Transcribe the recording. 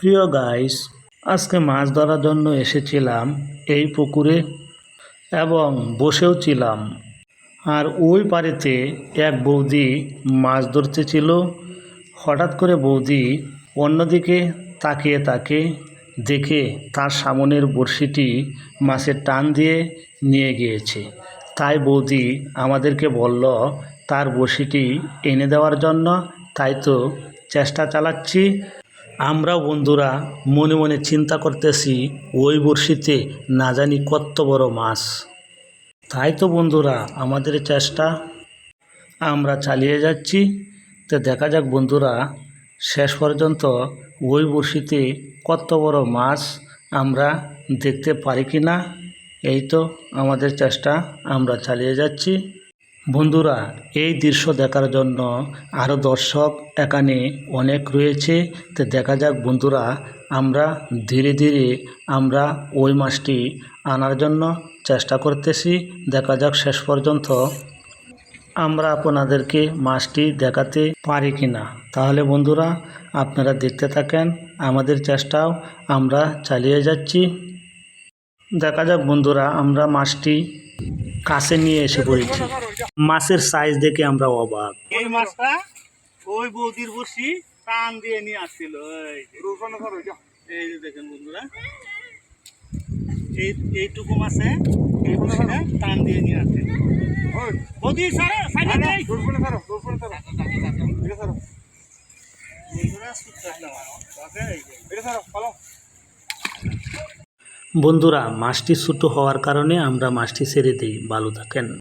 প্রিয় গাইস আজকে মাছ ধরার জন্য এসেছিলাম এই পুকুরে এবং বসেও ছিলাম। আর ওই পাড়েতে এক বৌদি মাছ ধরতে ছিল হঠাৎ করে বৌদি অন্যদিকে তাকিয়ে তাকে দেখে তার সামনের বড়শিটি মাছের টান দিয়ে নিয়ে গিয়েছে। তাই বৌদি আমাদেরকে বলল, তার বড়শিটি এনে দেওয়ার জন্য তাই তো চেষ্টা চালাচ্ছি। আমরা বন্ধুরা মনে মনে চিন্তা করতেছি, ওই বড়শিতে না জানি কত বড় মাছ। তাই তো বন্ধুরা, আমাদের চেষ্টা। আমরা চালিয়ে যাচ্ছি। তো দেখা যাক বন্ধুরা, শেষ পর্যন্ত ওই বড়শিতে কত বড় মাছ আমরা দেখতে পারি কি না এই তো আমাদের চেষ্টা, আমরা চালিয়ে যাচ্ছি। বন্ধুরা, এই দৃশ্য দেখার জন্য আরও দর্শক এখানে অনেক রয়েছে। তো দেখা যাক বন্ধুরা, আমরা ধীরে ধীরে আমরা ওই মাছটি আনার জন্য চেষ্টা করতেছি। দেখা যাক শেষ পর্যন্ত আমরা আপনাদেরকে মাছটি দেখাতে পারি কি না তাহলে বন্ধুরা, আপনারা দেখতে থাকেন আমাদের চেষ্টাও। আমরা চালিয়ে যাচ্ছি। দেখা যাক বন্ধুরা, আমরা মাছটি কাছে নিয়ে এসে পড়েছি মাছের সাইজ দেখে আমরা অবাক। এই মাছটা ওই বৌদির বসি টান দিয়ে নিয়ে আসছিল এই যে। দেখেন বন্ধুরা এই এইটুকু মাছে এই বসিটা টান দিয়ে নিয়ে আসছিল বৌদি সারা সাইডে যাই। বন্ধুরা। বন্ধুরা মাছটি ছোটো হওয়ার কারণে আমরা মাছটি ছেড়ে দিই। ভালো থাকেন।